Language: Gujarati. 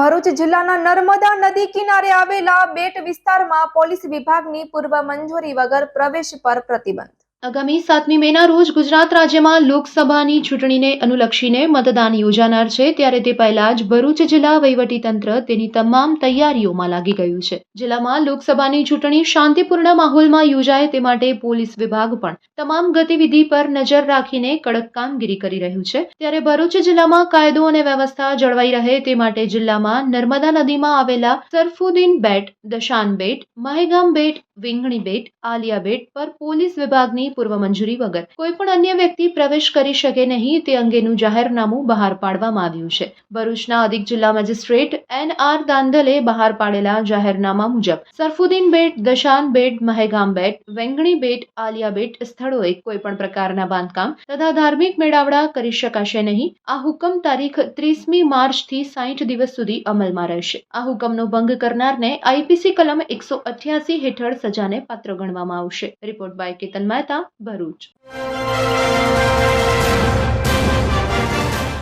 ભરૂચ જિલ્લાના નર્મદા નદી કિનારે આવેલા બેટ વિસ્તારમાં પોલીસ વિભાગની પૂર્વ મંજૂરી વગર પ્રવેશ પર પ્રતિબંધ. આગામી સાતમી મેના રોજ ગુજરાત રાજ્યમાં લોકસભાની ચૂંટણીને અનુલક્ષીને મતદાન યોજાનાર છે, ત્યારે તે પહેલા જ ભરૂચ જિલ્લા વહીવટીતંત્ર તેની તમામ તૈયારીઓમાં લાગી ગયું છે. જિલ્લામાં લોકસભાની ચૂંટણી શાંતિપૂર્ણ માહોલમાં યોજાય તે માટે પોલીસ વિભાગ પણ તમામ ગતિવિધિ પર નજર રાખીને કડક કામગીરી કરી રહ્યું છે. ત્યારે ભરૂચ જિલ્લામાં કાયદો અને વ્યવસ્થા જળવાઈ રહે તે માટે જિલ્લામાં નર્મદા નદીમાં આવેલા સરફુદ્દીન બેટ, દશાન બેટ, મહેગામ બેટ, વિંગણી બેટ, આલિયા બેટ પર પોલીસ વિભાગની પૂર્વ મંજૂરી વગર. કોઈ પણ અન્ય વ્યક્તિ પ્રવેશ કરી શકે નહીં તે અંગેનું જાહેરનામું બહાર પાડવામાં આવ્યું છે. ભરૂચના અધિક જિલ્લા મેજિસ્ટ્રેટ એન આર દાંધલે બહાર પાડેલા જાહેરનામા મુજબ, સરફુદ્દીન બેટ, દશાન બેટ, મહેગામ બેટ, વેંગણી બેટ, આલિયા બેટ સ્થળોએ કોઈ પણ પ્રકારના બાંધકામ તથા ધાર્મિક મેળાવડા કરી શકાશે નહીં. આ હુકમ તારીખ ત્રીસમી માર્ચથી સાઠ દિવસ સુધી અમલમાં રહેશે. આ હુકમનો ભંગ કરનારને આઈપીસી કલમ એકસો અઠ્યાસી હેઠળ સજાને પાત્ર ગણવામાં આવશે. Report by Ketan Mehta Bharuch